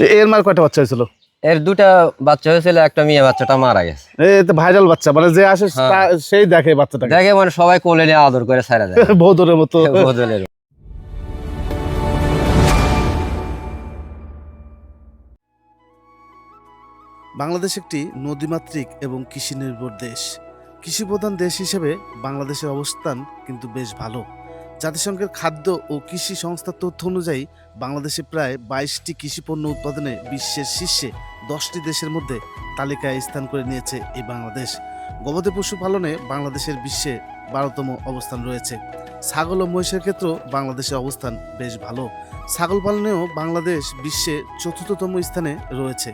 তো এর মার কয়টা বাচ্চা হয়েছিল? এর দুটা বাচ্চা হয়েছিল একটা মেয়ে বাচ্চাটা মারা গেছে। এই তো ভাইরাল বাচ্চা মানে যে আসে হ্যাঁ। সেই দেখে বাচ্চাটাকে। দেখে মানে সবাই কোলে নিয়ে আদর করে ছাড়া যায় বৌদরের মতো। বদলের বাংলাদেশ একটি নদীমাতৃক এবং কৃষি নির্ভর দেশ। কৃষি প্রধান দেশ হিসেবে বাংলাদেশের অবস্থান কিন্তু বেশ ভালো। জাতিসংঘের খাদ্য ও কৃষি সংস্থার তথ্য অনুযায়ী বাংলাদেশে প্রায় বাইশটি কৃষি পণ্য উৎপাদনে বিশ্বের শীর্ষে দশটি দেশের মধ্যে তালিকায় স্থান করে নিয়েছে এই বাংলাদেশ। গবাদি পশু পালনে বাংলাদেশের বিশ্বে বারোতম অবস্থান রয়েছে। ছাগল ও মহিষের ক্ষেত্রেও বাংলাদেশের অবস্থান বেশ ভালো। ছাগল পালনেও বাংলাদেশ বিশ্বে চতুর্থতম স্থানে রয়েছে।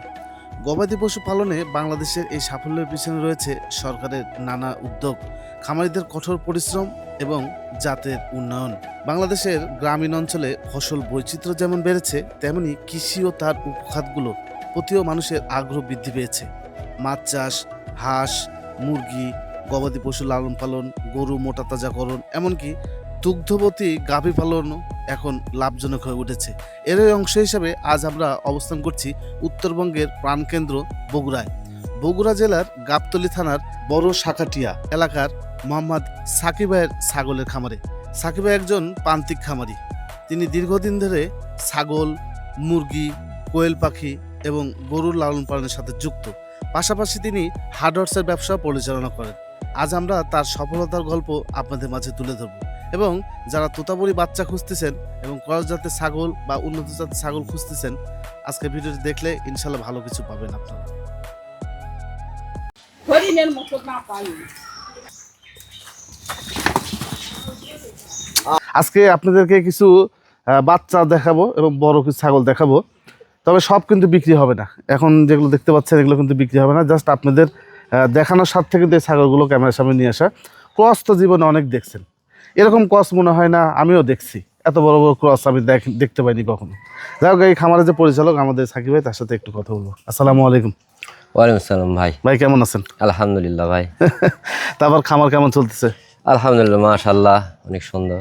গবাদি পশু পালনে বাংলাদেশের এই সাফল্যের পিছনে রয়েছে সরকারের নানা উদ্যোগ। খামারিদের কঠোর পরিশ্রম এবং জাতের উন্নয়ন। বাংলাদেশের গ্রামীণ অঞ্চলে ফসল বৈচিত্র্য যেমন বেড়েছে, তেমনি কৃষি ও তার উপখাতগুলো প্রতিও মানুষের আগ্রহ বৃদ্ধি পেয়েছে। মাছ চাষ, হাঁস, মুরগি, গবাদি পশু লালন পালন, গরু মোটা তাজাকরণ, এমনকি দুগ্ধবতী গাভী পালনও এখন লাভজনক হয়ে উঠেছে। এর অংশ হিসাবে আজ আমরা অবস্থান করছি উত্তরবঙ্গের প্রাণকেন্দ্র বগুড়ায়। বগুড়া জেলার গাবতলী থানার বড় শাখাটিয়া এলাকার মোহাম্মদ সাকিব ভাইয়ের ছাগলের খামারে। সাকিব একজন প্রান্তিক খামারি। তিনি দীর্ঘদিন ধরে ছাগল, মুরগি, কোয়েল পাখি এবং গরুর লালন পালনের সাথে যুক্ত। পাশাপাশি তিনি হার্ডওয়ার্সের ব্যবসা পরিচালনা করেন। আজ আমরা তার সফলতার গল্প আপনাদের মাঝে তুলে ধরব এবং যারা তোতাবড়ি বাচ্চা খুঁজতেছেন এবং ক্রস জাতের ছাগল বা উন্নত জাতের ছাগল খুঁজতেছেন আজকে ভিডিওটি দেখলে ইনশাল্লাহ ভালো কিছু পাবেন আপনারা। আজকে আপনাদেরকে কিছু বাচ্চা দেখাবো এবং বড় কিছু ছাগল দেখাবো। তবে সব কিন্তু বিক্রি হবে না। এখন যেগুলো দেখতে পাচ্ছেন এগুলো কিন্তু বিক্রি হবে না। জাস্ট আপনাদের দেখানোর স্বার্থে কিন্তু এই ছাগলগুলো ক্যামেরার সামনে নিয়ে আসা। ক্রস তো জীবনে অনেক দেখছেন। এরকম ক্রস মনে হয় না আমিও দেখছি। এত বড় বড় ক্রস আমি দেখ- দেখতে পাইনি কখনো। যাই হোক এই খামারের যে পরিচালক আমাদের সাকিব ভাই তার সাথে একটু কথা বলব। আসসালামু আলাইকুম। ওয়ালাইকুম সালাম ভাই। ভাই কেমন আছেন? আলহামদুলিল্লাহ ভাই। তারপর খামার কেমন চলতেছে? আলহামদুলিল্লাহ মাশাল্লাহ অনেক সুন্দর।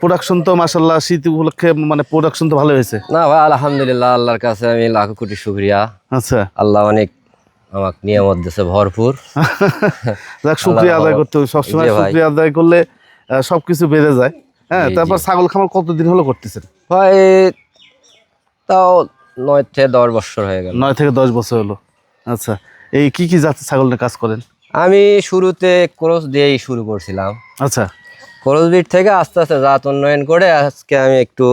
প্রোডাকশন তো মাসাল্লাহ শীত উপলক্ষে মানে প্রোডাকশন তো ভালো হয়েছে। না ভাই আলহামদুলিল্লাহ আল্লাহর কাছে আমি লাখো কোটি শুক্রিয়া। আচ্ছা। আল্লাহ অনেক আমাকে নিয়ামত দিয়েছে ভরপুর। যাক শুক্রিয়া আদায় করতে হবে। সবসময়। শুক্রিয়া আদায় করলে সবকিছু বেড়ে যায়। হ্যাঁ তারপর ছাগল খামার কতদিন হলো করতেছেন? ভাই তাও নয় থেকে দশ বছর হয়ে গেল। নয় থেকে দশ বছর হলো। আচ্ছা এই কি কি জাতের ছাগল নিয়ে কাজ করেন? আমি শুরুতে ক্রস দিয়েই শুরু করছিলাম। আচ্ছা। ক্রস বিট থেকে আস্তে আস্তে জাত উন্নয়ন করে আজকে আমি একটু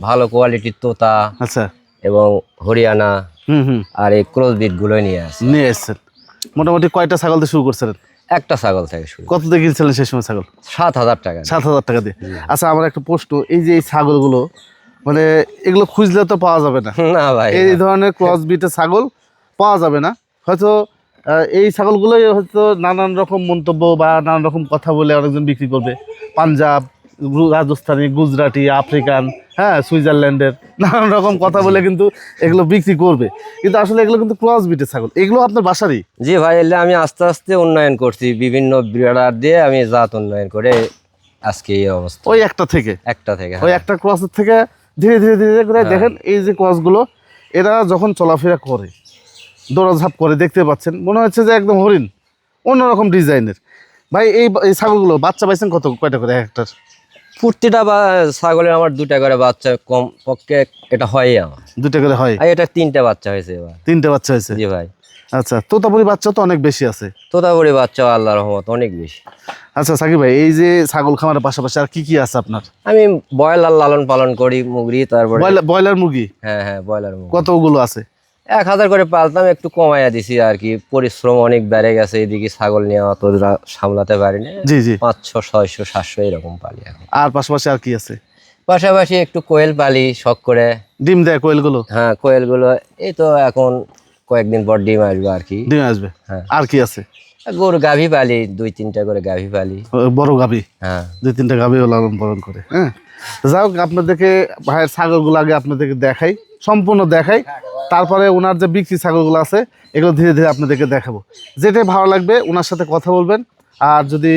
ভালো কোয়ালিটির তোতা আচ্ছা। এবং হরিয়ানা হুম হুম। আর এই ক্রস বিটগুলো নিয়ে আসি নিয়ে এসছেন। মোটামুটি কয়টা ছাগল দিয়ে শুরু করছিলেন? একটা ছাগল থেকে শুরু। কত দিয়ে কিনছিলেন সেই সময় ছাগল? সাত হাজার টাকা সাত হাজার টাকা দিয়ে। আচ্ছা আমার একটা প্রশ্ন এই যে এই ছাগলগুলো মানে এগুলো খুঁজলে তো পাওয়া যাবে না। না ভাই এই ধরনের ক্রস বিটের ছাগল পাওয়া যাবে না। হয়তো এই ছাগলগুলোই হয়তো নানান রকম মন্তব্য বা নানান রকম কথা বলে অনেকজন বিক্রি করবে। পাঞ্জাব রাজস্থানী গুজরাটি আফ্রিকান হ্যাঁ সুইজারল্যান্ডের নানান রকম কথা বলে কিন্তু এগুলো বিক্রি করবে। কিন্তু আসলে এগুলো কিন্তু ক্রস বিটের ছাগল। এগুলো আপনার বাসারই? জি ভাই এলে আমি আস্তে আস্তে উন্নয়ন করছি। বিভিন্ন ব্রিডার দিয়ে আমি জাত উন্নয়ন করে আজকে এই অবস্থা। ওই একটা থেকে? একটা থেকে ওই হ্যাঁ। একটা ক্রসের থেকে ধীরে ধীরে ধীরে ধীরে করে দেখেন এই যে ক্রসগুলো এরা যখন চলাফেরা করে দৌড়াঝাপ করে দেখতে পাচ্ছেন। মনে হচ্ছে যে একদম হরিণ অন্যরকম ডিজাইনের। ভাই এই এই ছাগলগুলো বাচ্চা পাইছেন কত কয়টা করে একটার? প্রতিটা বা ছাগলের আমার দুটা করে বাচ্চা কম পক্ষে এটা হয়ই আমার। দুটো করে হয়? আর এটা তিনটা বাচ্চা হয়েছে এবার। তিনটে বাচ্চা হয়েছে? জি ভাই। আচ্ছা তোতাপুরি বাচ্চা তো অনেক বেশি আছে। তোতাবড়ি বাচ্চা আল্লাহ রহমত অনেক বেশি। আচ্ছা সাকিব ভাই এই যে ছাগল খামারের পাশাপাশি আর কি কি আছে আপনার? আমি ব্রয়লার লালন পালন করি মুগরি তারপরে ব্রয়লার মুরগি? হ্যাঁ হ্যাঁ ব্রয়লার মুগরি কতগুলো আছে? এক হাজার করে পালতাম একটু কমাইয়া দিছি আর কি। পরিশ্রম অনেক বেড়ে গেছে এদিকে ছাগল নিয়ে অত সামলাতে পারি না জি জি। পাঁচশো ছয়শো সাতশো এরকম পালি এখন। আর পাশাপাশি আর কি আছে? পাশাপাশি একটু কোয়েল পালি শখ করে। ডিম দেয় কোয়েলগুলো? হ্যাঁ কোয়েলগুলো এই তো এখন কয়েকদিন পর ডিম আসবে আর কি। ডিম আসবে? হ্যাঁ। আর কি আছে? গরু গাভী পালি দুই তিনটা করে গাভী পালি। বড় গাবি হ্যাঁ। দুই তিনটা গাভিও লালন পালন করে হ্যাঁ? যাই হোক আপনাদেরকে ভাইয়ের ছাগলগুলো আগে আপনাদেরকে দেখাই সম্পূর্ণ দেখাই। তারপরে ওনার যে বিক্রি ছাগলগুলো আছে এগুলো ধীরে ধীরে আপনাদেরকে দেখাবো। যেটাই ভালো লাগবে ওনার সাথে কথা বলবেন। আর যদি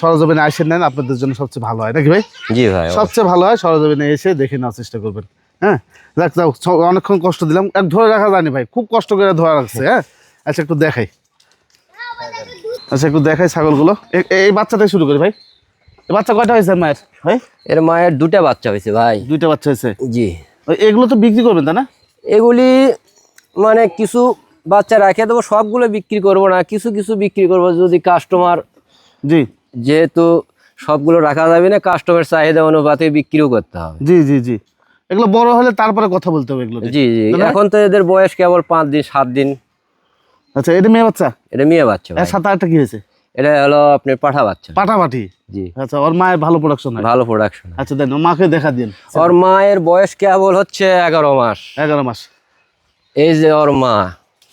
সরজমিনে আসেন নেন আপনাদের জন্য সবচেয়ে ভালো হয়। নাকি ভাই? জি ভাই সবচেয়ে ভালো হয় সরজমিনে এসে দেখে নেওয়ার চেষ্টা করবেন। হ্যাঁ? যাক যাও অনেকক্ষণ কষ্ট দিলাম। এক ধরে রাখা যায়নি ভাই খুব কষ্ট করে ধরে রাখছে হ্যাঁ? আচ্ছা একটু দেখাই। আচ্ছা একটু দেখাই ছাগলগুলো। এই বাচ্চাটাই শুরু করি ভাই। বাচ্চা কয়টা হয়েছে মায়ের? ভাই? এর মায়ের দুটা বাচ্চা হয়েছে ভাই। দুইটা বাচ্চা হয়েছে? জি। এগুলো তো বিক্রি করবেন তাই না? এগুলি মানে কিছু বাচ্চা রেখে দেবো সবগুলো বিক্রি করব না কিছু কিছু বিক্রি করব যদি কাস্টমার জি। যেহেতু সবগুলো রাখা যাবে না কাস্টমার চাহিদা অনুপাতে বিক্রিও করতে হবে। জি জি জি। এগুলো বড় হলে তারপরে কথা বলতে হবে এগুলো জি জি। এখন তো এদের বয়স কেবল পাঁচ দিন সাত দিন। আচ্ছা এটা মেয়ে বাচ্চা? এটা মেয়ে বাচ্চা। এর সাথে কি হয়েছে? এটা হলো আপনার পাঠা বাচ্চা। পাটাপাটি জি। আচ্ছা ওর মায়ের ভালো প্রোডাকশন ভালো প্রোডাকশন আচ্ছা দেন মাকে দেখা দিন। ওর মায়ের বয়স কেবল হচ্ছে এগারো মাস। এগারো মাস। এই যে ওর মা।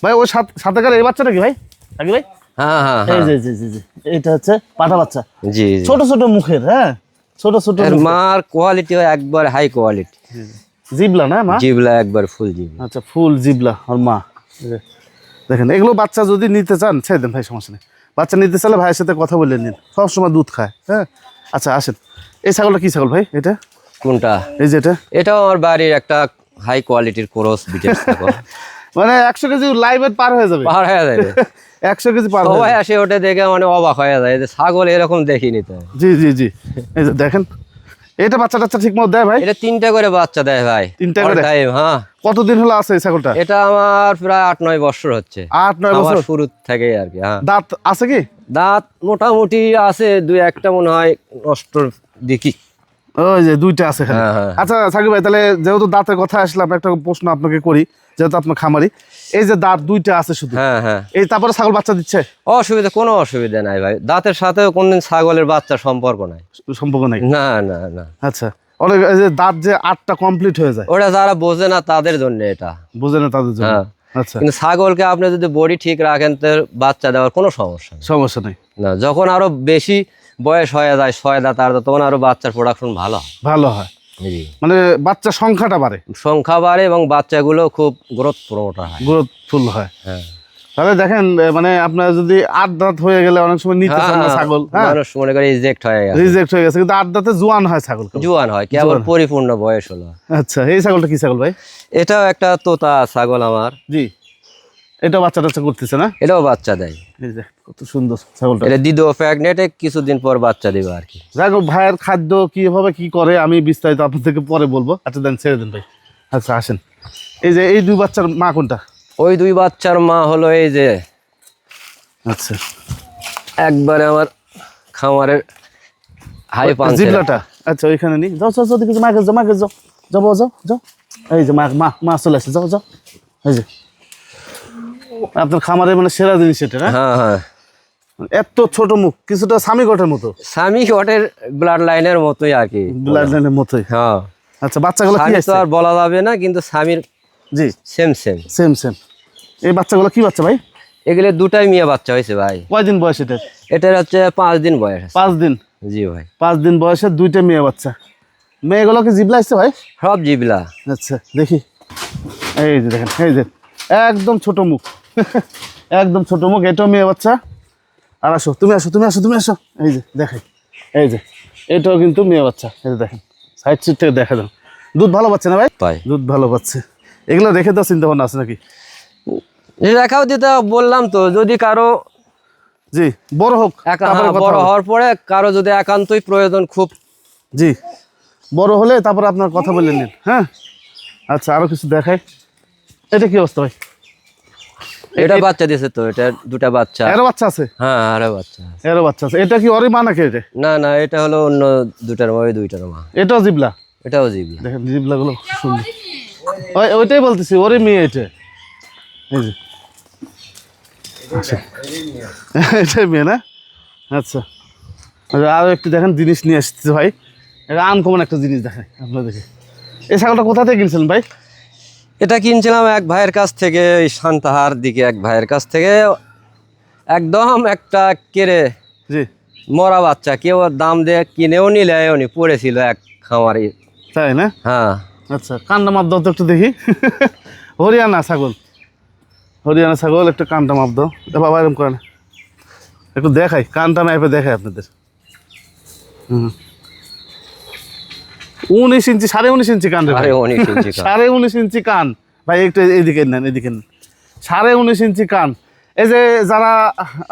ভাই সাত সাতাকার এই বাচ্চাটা কি ভাই? আগে ভাই? হ্যাঁ হ্যাঁ এই হ্যাঁ। যে জি জি জি এটা হচ্ছে পাটা বাচ্চা। জি ছোট ছোট মুখের হ্যাঁ? ছোট ছোট মার কোয়ালিটি হয় একবার হাই কোয়ালিটি জিবলা না মা? জিবলা একবার ফুল জিবলা। আচ্ছা ফুল জিবলা ওর মা। দেখেন এগুলো বাচ্চা যদি নিতে চান ছেড়ে দেন ভাই সমস্যা নেই। বাচ্চা নিতে চাইলে ভাইয়ের সাথে কথা বলে নিন। সবসময় দুধ খায় হ্যাঁ? আচ্ছা আসেন। এই ছাগলটা কি ছাগল ভাই এটা? কোনটা? এই যে এটা? এটাও আমার বাড়ির একটা হাই কোয়ালিটির ক্রস বিটের ছাগল। মানে একশো কেজি লাইভে পার হয়ে যাবে। পার হয়ে যাবে। একশো কেজি পার সবাই আসে ওটা দেখে মানে অবাক হয়ে যায় যে ছাগল এরকম দেখিনি তো। জি জি জি। এই যে দেখেন এটা বাচ্চা টাচ্চা ঠিক মতো দেয় ভাই? এটা তিনটা করে বাচ্চা দেয় ভাই। তিনটা করে? হ্যাঁ। কতদিন হলো আছে এই ছাগলটা? এটা আমার প্রায় আট নয় বছর হচ্ছে। আট নয় বছর? শুরু থেকে আর কি হ্যাঁ। দাঁত আছে কি? দাঁত মোটামুটি আছে দুই একটা মনে হয় নষ্ট দেখি। ওই যে দুইটা আছে হ্যাঁ, হ্যাঁ। আচ্ছা সাকিব ভাই তাহলে যেহেতু দাঁতের কথা আসলাম একটা প্রশ্ন আপনাকে করি যেহেতু আপনার খামারি এই যে দাঁত দুইটা আছে শুধু হ্যাঁ হ্যাঁ। এই তারপরে ছাগল বাচ্চা দিচ্ছে? অসুবিধা কোনো অসুবিধা নাই ভাই। দাঁতের সাথেও কোনদিন ছাগলের বাচ্চার সম্পর্ক নাই। সম্পর্ক নাই? না না না। আচ্ছা। অনেক যে দাঁত যে আটটা কমপ্লিট হয়ে যায়। ওটা যারা বোঝে না তাদের জন্য এটা। বুঝে না তাদের জন্য। হ্যাঁ। আচ্ছা। কিন্তু ছাগলকে আপনি যদি বডি ঠিক রাখেন তো বাচ্চা দেওয়ার কোনো সমস্যা নেই। সমস্যা নেই। না যখন আরও বেশি বয়স হয়ে যায় ছয় দাঁত দাঁত, তখন আরও বাচ্চার প্রোডাকশন ভালো হয়। ভালো হয়। মানে বাচ্চার সংখ্যাটা বাড়ে। সংখ্যা বাড়ে এবং বাচ্চাগুলো খুব গ্রোথ প্রমোটার হয়। গ্রোথফুল হয়। হ্যাঁ। তাহলে দেখেন মানে আপনার যদি আট দাঁত হয়ে গেলে অনেক সময় নিতে চান না হ্যাঁ, ছাগল হ্যাঁ? মানুষ মনে করে রিজেক্ট হয়ে গেছে। রিজেক্ট হয়ে গেছে কিন্তু আট দাঁতে জোয়ান হয় ছাগল জোয়ান হয় কেবল পরিপূর্ণ বয়স হলো। আচ্ছা এই ছাগলটা কি ছাগল ভাই? এটাও একটা তোতা ছাগল আমার। জি। এটা বাচ্চা টাচ্চা করতেছে না? এটাও বাচ্চা দেয়। কত সুন্দর ছাগলটা। এটা দিদো প্যাগনেটে কিছুদিন পর বাচ্চা দিবে আর কি। যাই হোক ভাইয়ের খাদ্য কীভাবে কি করে আমি বিস্তারিত আপনাদেরকে পরে বলব। আচ্ছা দেন ছেড়ে দেন ভাই। আচ্ছা আসেন। এই যে এই দুই বাচ্চার মা কোনটা? ওই দুই বাচ্চার মা হলো এই যে আচ্ছা। একবারে আমার খামারের হাই পাঞ্চ জিবলাটা? আচ্ছা ওইখানে নি। যাও যাও যাও দেখি মা যাও মা কাছে যাও যাও যাও যাও। এই যে মা মা মা চলে আসছে। যাও যাও। এই যে আপনার খামারের মানে সেরা জিনিস এটা না? হ্যাঁ হ্যাঁ। এত ছোট মুখ কিছুটা স্বামী গটের মতো? স্বামী ওটের ব্লাড লাইনের মতোই আর কি। ব্লাড লাইনের মতোই? হ্যাঁ। আচ্ছা বাচ্চাগুলো কি আছে? আর বলা যাবে না কিন্তু স্বামীর জি। সেম সেম সেম সেম এই বাচ্চাগুলো কি বাচ্চা ভাই? এগুলো দুটাই মেয়ে বাচ্চা হয়েছে ভাই। কয়দিন বয়স এটা এটার হচ্ছে পাঁচ দিন বয়স পাঁচ দিন? জি ভাই। পাঁচ দিন বয়সে দুইটা মেয়ে বাচ্চা। মেয়েগুলোকে জিবলা আসছে ভাই? সব জিবলা। আচ্ছা দেখি। এই যে দেখেন এই যে। একদম ছোট মুখ। একদম ছোট মুখ এটাও মেয়ে বাচ্চা। আর আসো তুমি আসো তুমি আসো তুমি আসো। এই যে দেখাই এই যে এটাও কিন্তু মেয়ে বাচ্চা। এই যে দেখেন সাইড সিট থেকে দেখা যান দুধ ভালো পাচ্ছে না ভাই? পাই। দুধ ভালো পাচ্ছে। এগুলো রেখে দেওয়ার চিন্তা ভাবনা আছে নাকি? দেখাও দিতে বললাম তো যদি কারও জি বড় হোক হ্যাঁ, বড় হওয়ার পরে কারও যদি একান্তই প্রয়োজন খুব। জি বড় হলে তারপর আপনার কথা বলে নিন হ্যাঁ? আচ্ছা আরও কিছু দেখাই। এটা কি অবস্থা ভাই? এটা বাচ্চা দিয়েছে তো এটা দুটা বাচ্চা। এরও বাচ্চা আছে? হ্যাঁ আরও বাচ্চা এরও বাচ্চা আছে। এটা কি ওরই মা নাকি এটা? না না এটা হলো অন্য দুটার মা ওই দুইটার মা। এটাও জিবলা? এটাও জিবলা। দেখেন জিবলাগুলো খুব সুন্দর। ওই ওইটাই বলতেছি ওরই মেয়ে এটা। এই যে। আচ্ছা। এটাই মেয়ে না? আচ্ছা। আচ্ছা, আরও একটু দেখেন জিনিস নিয়ে আসতেছে ভাই। এটা আনকমন একটা জিনিস দেখেন আপনার দেখে এই ছাগলটা কোথা থেকে কিনছিলেন ভাই? এটা কিনছিলাম এক ভাইয়ের কাছ থেকে এই সান্তাহার দিকে এক ভাইয়ের কাছ থেকে। একদম একটা কেড়ে জি। মরা বাচ্চা। কেউ দাম দিয়ে কিনেও নিলে উনি পড়েছিল এক খামারি। তাই না? হ্যাঁ। আচ্ছা কান্ডা মাপ দাও তো একটু দেখি। হরিয়ানা ছাগল। হরিয়ানা ছাগল একটু কানটা মাপ দাও বাবা এরকম করে না। একটু দেখাই কানটা ম্যাপে দেখাই আপনাদের। হুম। উনিশ ইঞ্চি সাড়ে উনিশ ইঞ্চি কান। সাড়ে উনিশ ইঞ্চি কান। ভাই একটু এদিকে নেন এদিকে নেন। সাড়ে উনিশ ইঞ্চি কান। এই যে যারা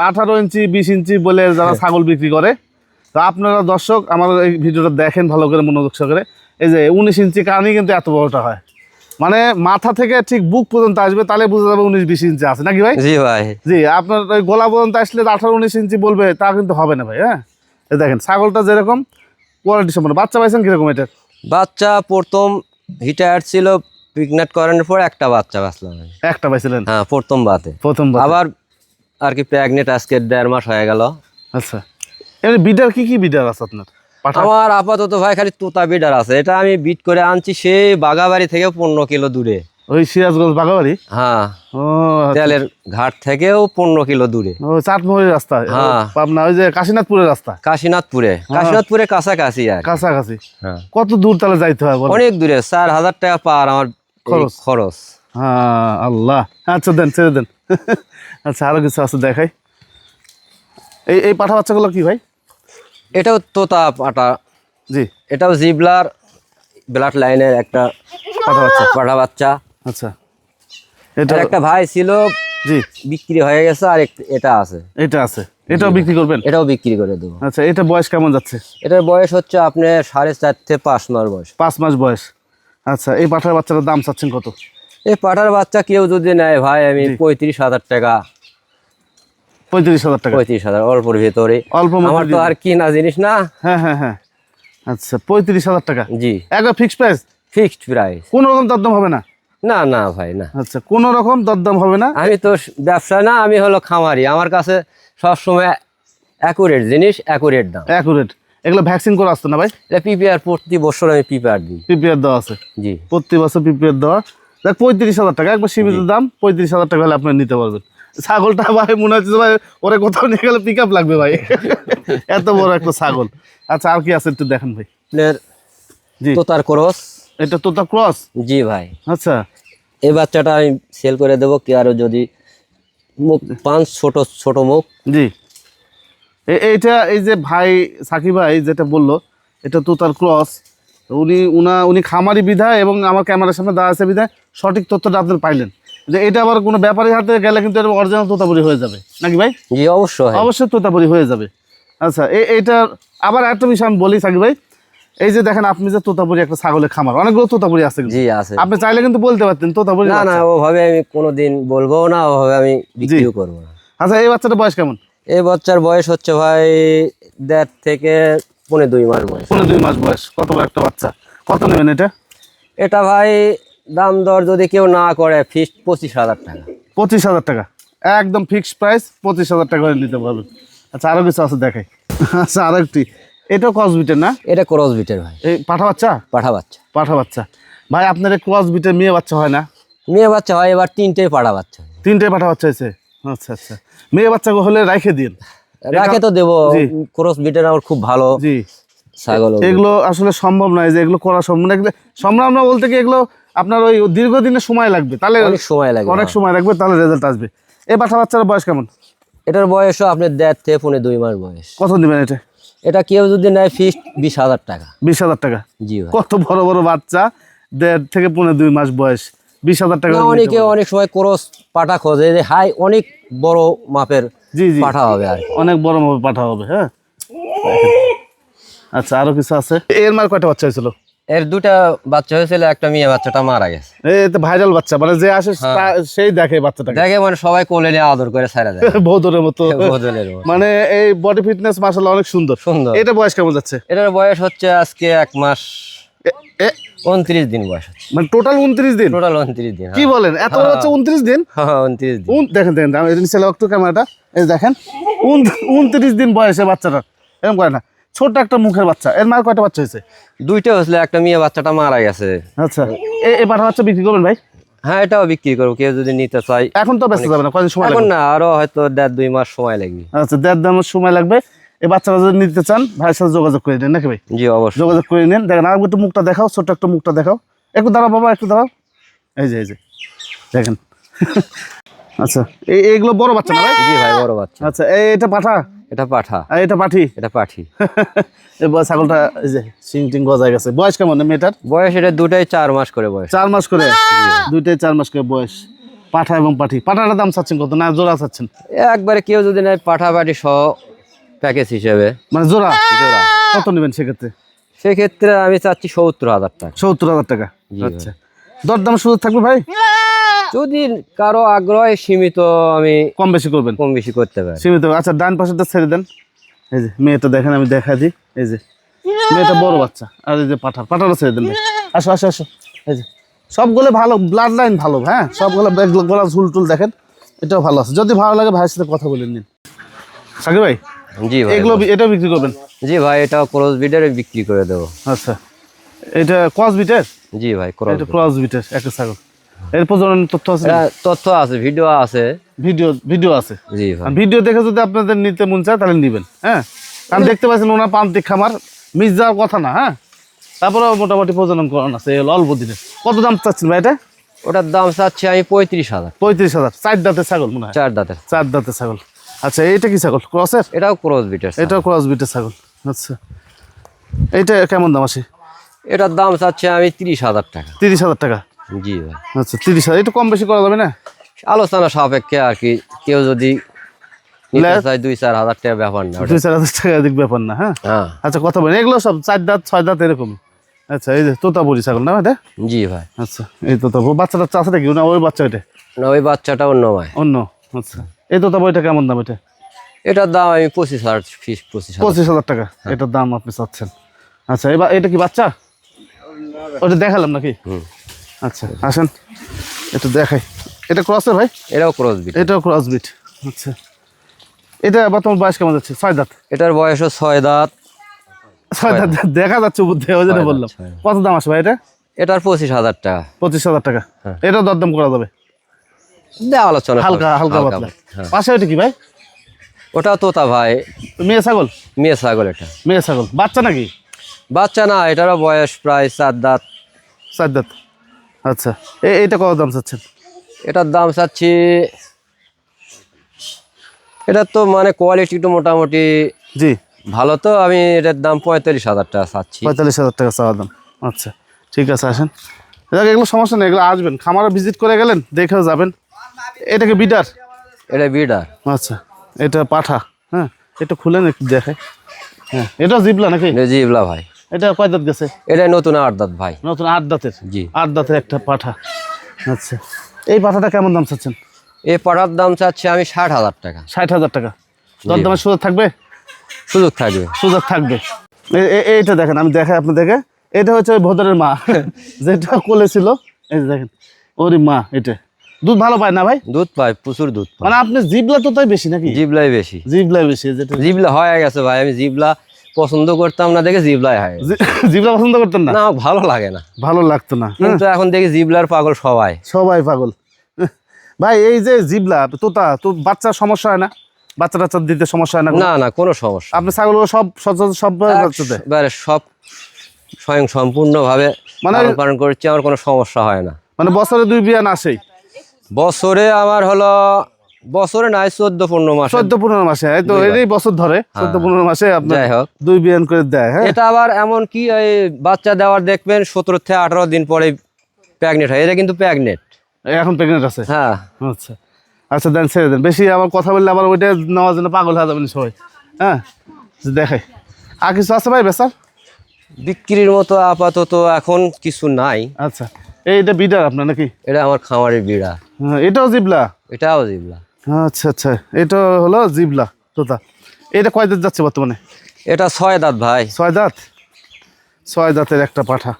আঠারো ইঞ্চি বিশ ইঞ্চি বলে যারা ছাগল বিক্রি করে তো আপনারা দর্শক আমার এই ভিডিওটা দেখেন ভালো করে মনোযোগ করে এই যে উনিশ ইঞ্চি কানই কিন্তু এত বড়টা হয়। মানে মাথা থেকে ঠিক বুক পর্যন্ত আসবে তাহলে বোঝা যাবে উনিশ বিশ ইঞ্চি আছে। নাকি ভাই? জি ভাই। জি আপনার ওই গলা পর্যন্ত আসলে আঠারো উনিশ ইঞ্চি বলবে তা কিন্তু হবে না ভাই হ্যাঁ? দেখেন ছাগলটা যেরকম কোয়ালিটি সম্পন্ন। বাচ্চা পাইছেন কীরকম এটা? বাচ্চা প্রথম হিটার ছিল পিকনাট করানোর পর একটা বাচ্চা বাঁচলাম একটা পাইছিলেন হ্যাঁ প্রথম বাতে প্রথম আবার আর কি প্যাগনেট আজকে দেড় মাস হয়ে গেল। আচ্ছা। এর বিডার কি কি বিডার আছে আপনার? আমার আপাতত ভাই খালি তোতা বিডার আছে। এটা আমি বিট করে আনছি সেই বাগাবাড়ি থেকে পনেরো কিলো দূরে। ওই সিরাজগঞ্জ বাগাবাড়ি হ্যাঁ। ও আচ্ছা। তেলের ঘাট থেকেও পনেরো কিলো দূরে। ও চাটমোহরের রাস্তা। হ্যাঁ। পাবনা ওই যে কাশীনাথপুরের রাস্তা। কাশীনাথপুরে। কাশীনাথপুরে কাছাকাছি আর কাছাকাছি। হ্যাঁ। কত দূর তাহলে যাইতে হয় অনেক দূরে চার হাজার টাকা পার আমার খরচ। খরচ। হ্যাঁ আল্লাহ। আচ্ছা দেন ছেড়ে দেন। আচ্ছা আরও কিছু আছে দেখাই। এই এই পাঠা বাচ্চাগুলো কি ভাই? এটাও তোতা পাটা জি। এটাও জিবলার ব্লাড লাইনের একটা পাঠা বাচ্চা। পাঠা বাচ্চা। আচ্ছা। এটা একটা ভাই ছিল জি। বিক্রি হয়ে গেছে আর এটা আছে। এটা আছে। এটাও বিক্রি করবেন? এটাও বিক্রি করে দেবো। আচ্ছা এটা বয়স কেমন যাচ্ছে? এটার বয়স হচ্ছে আপনার সাড়ে চার থেকে পাঁচ মাস বয়স। পাঁচ মাস বয়স। আচ্ছা এই পাঠার বাচ্চাটার দাম চাচ্ছেন কত? এই পাঠার বাচ্চা কেউ যদি নেয় ভাই আমি পঁয়ত্রিশ হাজার টাকা। পঁয়ত্রিশ হাজার টাকা। পঁয়ত্রিশ হাজার অল্পর ভিতরে। অল্প আমার তো আর কিনা জিনিস না। হ্যাঁ হ্যাঁ হ্যাঁ। আচ্ছা পঁয়ত্রিশ হাজার টাকা। জি। একবার ফিক্সড প্রাইস ফিক্সড প্রাইস কোনো রকম দরদাম হবে না? না না ভাই না। আচ্ছা কোনো রকম দরদাম হবে না? আমি তো ব্যবসা না আমি হলো খামারি। আমার কাছে সবসময় অ্যাকুরেট জিনিস অ্যাকুরেট দাম। অ্যাকুরেট এগুলো ভ্যাকসিন করে আসতো না ভাই? এটা পিপিআর প্রতি বছর আমি পিপিআর দিই। পিপিআর দেওয়া আছে? জি। প্রতি বছর পিপিআর দেওয়া? দেখ পঁয়ত্রিশ হাজার টাকা একবার সীমিত দাম পঁয়ত্রিশ হাজার টাকা হলে আপনি নিতে পারবেন। ছাগলটা ভাই মনে হচ্ছে ভাই ওরে কোথাও নিয়ে গেলে পিক আপ লাগবে ভাই। এত বড় একটা ছাগল। আচ্ছা আর কি আছে একটু দেখেন ভাই। তোতার ক্রস। এটা তোতা ক্রস? জি ভাই। আচ্ছা। এই বাচ্চাটা আমি সেল করে দেবো কি আরও যদি মুখ পাঁচ ছোট ছোট মুখ। জি। এইটা এই যে ভাই সাকিব ভাই যেটা বলল এটা তো তার ক্রস। উনি উনা উনি খামারি বিধায় এবং আমার ক্যামেরার সামনে দাঁড়া আছে বিধায় সঠিক তথ্যটা আপনার পাইলেন। যে এটা আবার কোনো ব্যাপারীর হাতে গেলে কিন্তু এটা অরিজিনাল তোতাপুরি হয়ে যাবে। নাকি ভাই? জি অবশ্যই। অবশ্যই তোতাপুরি হয়ে যাবে। আচ্ছা এই এইটা আবার একটা বিষয় আমি বলি সাকিব ভাই এই যে দেখেন আপনি যে তোতাপুরি একটা ছাগলের খামার অনেকগুলো তোতাপুরি আছে। জি আছে। আপনি চাইলে কিন্তু বলতে পারতেন তোতাপুরি না না ওভাবে আমি কোনোদিন বলব না ওভাবে আমি বিক্রিও করব না। আচ্ছা এই বাচ্চাটা বয়স কেমন? এই বাচ্চার বয়স হচ্ছে ভাই দেড় থেকে পৌনে দুই মাস বয়স। পনেরো দুই মাস বয়স কত বড় একটা বাচ্চা? কত নেবেন এটা? এটা ভাই দাম দর যদি কেউ না করে ফিক্সড পঁচিশ হাজার টাকা। পঁচিশ হাজার টাকা। একদম ফিক্সড প্রাইস পঁচিশ হাজার টাকা করে নিতে পারবেন। আচ্ছা আরও কিছু আছে দেখাই। আচ্ছা আরও একটি এটাও ক্রস বিটের না? এটা ক্রস বিটের ভাই। এই পাঠা বাচ্চা? পাঠা বাচ্চা। পাঠা বাচ্চা। ভাই আপনার ক্রস বিটের মেয়ে বাচ্চা হয় না? মেয়ে বাচ্চা হয় এবার তিনটেই পাঠা বাচ্চা তিনটে পাঠা বাচ্চা হয়েছে? আচ্ছা আচ্ছা। মেয়ে বাচ্চা হলে রাখে দিন। রাখে তো দেবো। ক্রস বিটের আমার খুব ভালো জি। ছাগল এগুলো আসলে সম্ভব নয় যে এগুলো করা সম্ভব না এগুলো- সম্ভব না বলতে কি এগুলো আপনার ওই দীর্ঘদিনের সময় লাগবে। তাহলে অনেক সময় লাগবে অনেক সময় লাগবে তাহলে রেজাল্ট আসবে। এই পাঠা বাচ্চার বয়স কেমন? এটার বয়সও আপনার দেড় থেকে পৌনে দুই মাস বয়স। কত দিবেন এটা? এটা কেউ যদি নেয় ফিক্সড বিশ হাজার টাকা। বিশ হাজার টাকা? জি ভাই। কত বড় বড় বাচ্চা দেড় থেকে পনেরো দুই মাস বয়স বিশ হাজার টাকা অনেকে অনেক সময় ক্রস পাঠা খোঁজে যে হাই অনেক বড় মাপের জি জি। পাঠা হবে আর অনেক বড় মাপের পাঠা হবে হ্যাঁ? আচ্ছা আরও কিছু আছে? এর মার কয়টা বাচ্চা হয়েছিল? এর দুটা বাচ্চা হয়েছিল একটা মেয়ে বাচ্চাটা মারা গেছে। এই তো ভাইরাল বাচ্চা মানে যে আসে সেই দেখে বাচ্চাটাকে। দেখে মানে সবাই কোলে নিয়ে আদর করে ছাড়া দেয়। বৌদরের মতো। বদলের মতো। মানে এই বডি ফিটনেস মাসাল্লাহ অনেক সুন্দর। সুন্দর। এটা বয়স কেমন যাচ্ছে? এটার বয়স হচ্ছে আজকে এক মাস উনত্রিশ দিন বয়স মানে টোটাল উনত্রিশ দিন? টোটাল উনত্রিশ দিন কি বলেন? এত হচ্ছে উনত্রিশ দিন? হ্যাঁ উনত্রিশ দিন। দেখেন দেখেন আমি নিচে একটু ক্যামেরাটা। এই দেখেন উন- উনত্রিশ দিন বয়সে বাচ্চাটা। এরকম করে না। ছোট্ট একটা মুখের বাচ্চা। এর মার কয়টা বাচ্চা হয়েছে? দুইটা হয়েছিল একটা মেয়ে বাচ্চাটা মারা গেছে। আচ্ছা। এই পাঠা বাচ্চা বিক্রি করবেন ভাই? হ্যাঁ এটাও বিক্রি করব কেউ যদি নিতে চাই এখন তো ব্যস্ত যাবে না কদিন সময় এখন না আরও হয়তো দেড় দুই মাস সময় লাগবে। আচ্ছা দেড় দেড় মাস সময় লাগবে। এই বাচ্চারা যদি নিতে চান ভাইয়ের সাথে যোগাযোগ করে নেন নাকি ভাই? জি অবশ্যই। যোগাযোগ করে নেন। দেখেন আর একটু মুখটা দেখাও ছোট্ট একটা মুখটা দেখাও। একটু দাঁড়াও বাবা একটু দাঁড়াও। এই যে এই যে। দেখেন। আচ্ছা এই এইগুলো বড় বাচ্চা না ভাই? জি ভাই বড় বাচ্চা। আচ্ছা এই এটা পাঠা এটা পাঠা। আর এটা পাঠি? এটা পাঠি। ছাগলটা এই যে সিং টিং গজায় গেছে। বয়স কেমন মেয়েটার বয়স এটা দুটাই চার মাস করে বয়স। চার মাস করে? দুইটাই চার মাস করে বয়স। পাঠা এবং পাঠি। পাঠাটার দাম চাচ্ছেন কত? না জোড়া চাচ্ছেন? একবারে কেউ যদি নেয় পাঠা পাঠি সহ প্যাকেজ হিসেবে। মানে জোড়া? জোড়া। কত নেবেন সেক্ষেত্রে? সেক্ষেত্রে আমি চাচ্ছি সত্তর হাজার টাকা। সত্তর হাজার টাকা। আচ্ছা। দরদাম সুযোগ থাকবে ভাই? যদি কারও আগ্রহ সীমিত আমি কম বেশি করবেন? কম বেশি করতে পারি। সীমিত আচ্ছা ডান পাশেটা ছেড়ে দেন। এই যে মেয়েটা দেখেন আমি দেখা দিই। এই যে মেয়েটা বড় বাচ্চা। আর এই যে পাঠা পাঠাটা ছেড়ে দেন আসো আসো আসো। এই যে সবগুলো ভালো ব্লাড লাইন ভালো হ্যাঁ? সবগুলো গলা ঝুল টুল দেখেন এটাও ভালো আছে। যদি ভালো লাগে ভাইয়ের সাথে কথা বলে নিন। সাকিব ভাই? জি ভাই এগুলো এটাও বিক্রি করবেন? জি ভাই এটা ক্রস বিডারে বিক্রি করে দেবো। আচ্ছা। এটা ক্রস বিটের জি ভাই ক্রস এটা ক্রস বিটের একটা ছাগল। এর প্রজনন তথ্য আছে তথ্য আছে ভিডিও আছে। ভিডিও ভিডিও আছে। জি ভিডিও দেখে যদি আপনাদের নিতে মন চায় তাহলে নিবেন হ্যাঁ? কারণ দেখতে পাচ্ছেন ওনার প্রান্তিক খামার মিস যাওয়ার কথা না হ্যাঁ? তারপরেও মোটামুটি প্রজনন করানো আছে অল্প দিনে। কত দাম চাচ্ছেন ভাই এটা? ওটার দাম চাচ্ছি আমি পঁয়ত্রিশ হাজার। পঁয়ত্রিশ হাজার। চার দাঁতের ছাগল মনে হয়? চার দাঁতের। চার দাঁতের ছাগল। আচ্ছা এইটা কি ছাগল? ক্রসের? এটাও ক্রস বিটের এটাও ক্রস বিটের ছাগল। আচ্ছা। এইটা কেমন দাম আছে? এটার দাম চাচ্ছি আমি তিরিশ হাজার টাকা। তিরিশ হাজার টাকা। জি ভাই। আচ্ছা তিরিশ হাজার। একটু কম বেশি করা যাবে না? আলোচনা সাপেক্ষে আর কি কেউ যদি দুই চার হাজার টাকা ব্যাপার না। দুই চার হাজার টাকা দিক ব্যাপার না হ্যাঁ? হ্যাঁ। আচ্ছা কথা বলেন এগুলো সব চার দাঁত ছয় দাঁত এরকম। আচ্ছা এই যে তোতাপুরি ছাগল না এটা জি ভাই। আচ্ছা এই তোতাপুরি। বাচ্চা টাচ্চা আছে না ওই বাচ্চা এটা? না ওই বাচ্চাটা অন্য ভাই। অন্য আচ্ছা। এই তোতাপুরিটা কেমন দাম এটা? এটার দাম আমি পঁচিশ হাজার ফিস পঁচিশ পঁচিশ হাজার টাকা। এটার দাম আপনি চাচ্ছেন। আচ্ছা এবার এটা কি বাচ্চা? ওটা দেখালাম নাকি? হুম। আচ্ছা আসেন। একটু দেখাই। এটা ক্রসের ভাই? এটাও ক্রস বিট এটাও ক্রস বিট আচ্ছা। এটা বর্তমান বয়স কেমন যাচ্ছে? ছয় দাঁত? এটার বয়সও ছয় দাঁত। ছয় দাঁত। দেখা যাচ্ছে দিয়ে ওই জন্য বললাম। কত দাম আসবে ভাই এটা? এটার পঁচিশ হাজার টাকা। পঁচিশ হাজার টাকা। হ্যাঁ। এটাও দরদাম করা যাবে? আলোচনা হালকা হালকা পাতলা। হ্যাঁ। পাশে ওইটা কি ভাই? ওটাও তোতা ভাই। মেয়ে ছাগল? মেয়ে ছাগল এটা। মেয়ে ছাগল। বাচ্চা নাকি? বাচ্চা না এটারও বয়স প্রায় চার দাঁত। চার দাঁত। আচ্ছা এ- এইটা কত দাম চাচ্ছেন? এটার দাম চাচ্ছি এটা তো মানে কোয়ালিটি একটু মোটামুটি জি। ভালো তো আমি এটার দাম পঁয়তাল্লিশ হাজার টাকা চাচ্ছি। পঁয়তাল্লিশ হাজার টাকা চাওয়া দাম। আচ্ছা ঠিক আছে আসেন। দেখ এগুলো সমস্যা নেই এগুলো আসবেন। খামারে ভিজিট করে গেলেন দেখেও যাবেন। এটা কি বিডার? এটা বিডার। আচ্ছা এটা পাঠা হ্যাঁ এটা খুলেন একটু দেখে হ্যাঁ এটা জিবলা নাকি? এটা জিবলা ভাই। এটা কয় দাঁত গেছে? এটাই নতুন আট দাঁত ভাই। নতুন আট দাঁতের? জি। আট দাঁতের একটা পাঠা। আচ্ছা। এই পাঠাটা কেমন দাম চাচ্ছেন? এই পাঠার দাম চাচ্ছি আমি ষাট হাজার টাকা। ষাট হাজার টাকা। দরদামের সুযোগ থাকবে? সুযোগ থাকবে। সুযোগ থাকবে। এইটা দেখেন আমি দেখাই আপনি দেখে এটা হচ্ছে ওই ভোদরের মা। যেটা কোলে ছিল। এই দেখেন ওরই মা এটা। দুধ ভালো পায় না ভাই? দুধ পায় প্রচুর দুধ মানে আপনি জিবলা তো তাই বেশি নাকি? জিবলাই বেশি। জিবলাই বেশি যেটা জিবলা হয়ে গেছে ভাই আমি জিবলা পছন্দ করতাম না দেখে জিবলাই হয়। জিবলা পছন্দ করতাম না? না ভালো লাগে না। ভালো লাগতো না হ্যাঁ? কিন্তু এখন দেখি জিবলার পাগল সবাই। সবাই পাগল। ভাই এই যে জিবলা তোতা তো বাচ্চার সমস্যা হয় না? বাচ্চা টাচ্চা দিতে সমস্যা হয় না না না কোনো সমস্যা আপনি ছাগল সব সব বাচ্চা দেয় একবারে সব স্বয়ং সম্পূর্ণভাবে মানে- পালন করছি আমার কোনো সমস্যা হয় না। মানে বছরে দুই বিয়ান আসেই? বছরে আমার হলো বছরে নাই চোদ্দ পনেরো মাস। চোদ্দ পনেরো মাসে তো। এই বছর ধরে চোদ্দ পনেরো মাসে আপনার যাই হোক। দুই বিয়ান করে দেয় হ্যাঁ? এটা আবার এমন কি বাচ্চা দেওয়ার দেখবেন সতেরো থেকে আঠারো দিন পরে প্যাগনেট হয়। এটা কিন্তু প্যাগনেট এখন প্রেগনেন্ট আছে? হ্যাঁ। আচ্ছা। আচ্ছা দেন ছেড়ে দেন। বেশি আবার কথা বললে আবার ওইটা নেওয়ার জন্য পাগল হয়ে যাবেন সবাই হ্যাঁ? দেখাই। আর কিছু আছে ভাই বেসার বিক্রির মতো আপাতত এখন কিছু নাই। আচ্ছা। এইটা বিডার আপনার নাকি? এটা আমার খামারের বিড়া হ্যাঁ, এটাও জিবলা? এটাও জিবলা। আচ্ছা আচ্ছা। এটা হলো জিবলা তোতা। এটা কয় দাঁত যাচ্ছে বর্তমানে? এটা ছয় দাঁত ভাই। ছয় দাঁত? ছয় দাঁতের একটা পাঠা।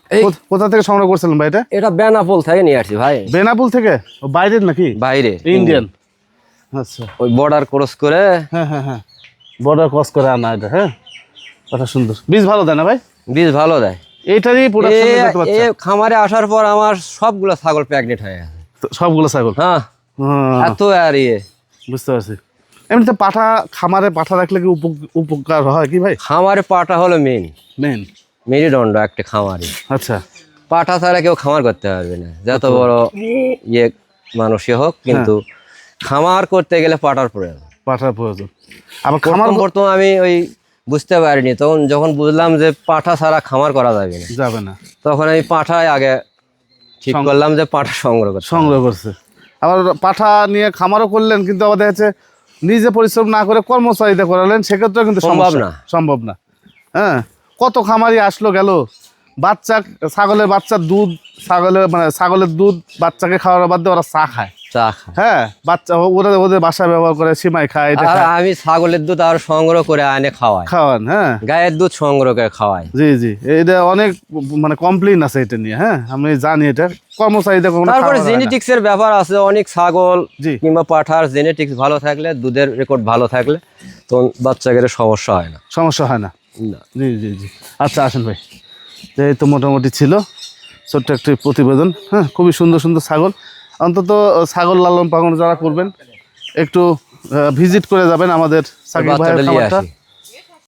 কোথা থেকে সংগ্রহ করছিলেন ভাই এটা? এটা বেনাপোল থেকে নিয়ে আসছি ভাই। বেনাপুল থেকে? ও বাইরের নাকি? বাইরে। ইন্ডিয়ান। আচ্ছা। ওই বর্ডার ক্রস করে হ্যাঁ হ্যাঁ হ্যাঁ। বর্ডার ক্রস করে আনা এটা হ্যাঁ? কথা সুন্দর। বীজ ভালো দেয় না ভাই? বীজ ভালো দেয়। এইটারই প্রোডাকশন খামারে আসার পর আমার সবগুলো ছাগল প্যাগনেট হয়ে গেছে। সবগুলো ছাগল? হ্যাঁ, এত আর। ইয়ে বুঝতে পারছি। এমনিতে পাঠা খামারে পাঠা রাখলে কি উপ- উপকার হয় কি ভাই? খামারে পাটা হলো মেন মেন মেরুদণ্ড একটা খামারে। আচ্ছা। পাটা ছাড়া কেউ খামার করতে পারবে না। যত বড় ইয়ে মানুষই হোক কিন্তু খামার করতে গেলে পাটার প্রয়োজন। পাঠার প্রয়োজন। আবার খামার প্রথম আমি ওই বুঝতে পারিনি তখন যখন বুঝলাম যে পাঠা ছাড়া খামার করা যাবে না যাবে না। তখন আমি পাঠায় আগে ঠিক করলাম যে পাঠা সংগ্রহ করতে সংগ্রহ করছে। আবার পাঠা নিয়ে খামারও করলেন কিন্তু আবার দেখা যাচ্ছে নিজে পরিশ্রম না করে কর্মচারীতে করালেন সেক্ষেত্রেও কিন্তু সম্ভব না। সম্ভব না। হ্যাঁ কত খামারি আসলো গেল? বাচ্চা ছাগলের বাচ্চার দুধ ছাগলের মানে ছাগলের দুধ বাচ্চাকে খাওয়ার বাদ দিয়ে ওরা চা খায়। চা খায়। হ্যাঁ বাচ্চা ওরা ওদের বাসায় ব্যবহার করে সিমাই খায় আর আমি ছাগলের দুধ আর সংগ্রহ করে আনে খাওয়াই। খাওয়ান হ্যাঁ। গায়ের দুধ সংগ্রহ করে খাওয়াই। জি জি। এটা অনেক মানে কমপ্লেন আছে এটা নিয়ে হ্যাঁ। আমি জানি এটা। কর্মচারীদের কোনো তারপরে। জেনেটিক্স এর ব্যাপার আছে অনেক ছাগল কিংবা পাঠার জেনেটিক্স ভালো থাকলে দুধের রেকর্ড ভালো থাকলে তো বাচ্চাদের সমস্যা হয় না। সমস্যা হয় না। জি জি জি। আচ্ছা আসেন ভাই। এই তো মোটামুটি ছিল ছোট্ট একটি প্রতিবেদন হ্যাঁ। খুবই সুন্দর সুন্দর ছাগল। অন্তত ছাগল লালন পালন যারা করবেন একটু ভিজিট করে যাবেন আমাদের সাকিব ভাইয়ের খামারটা।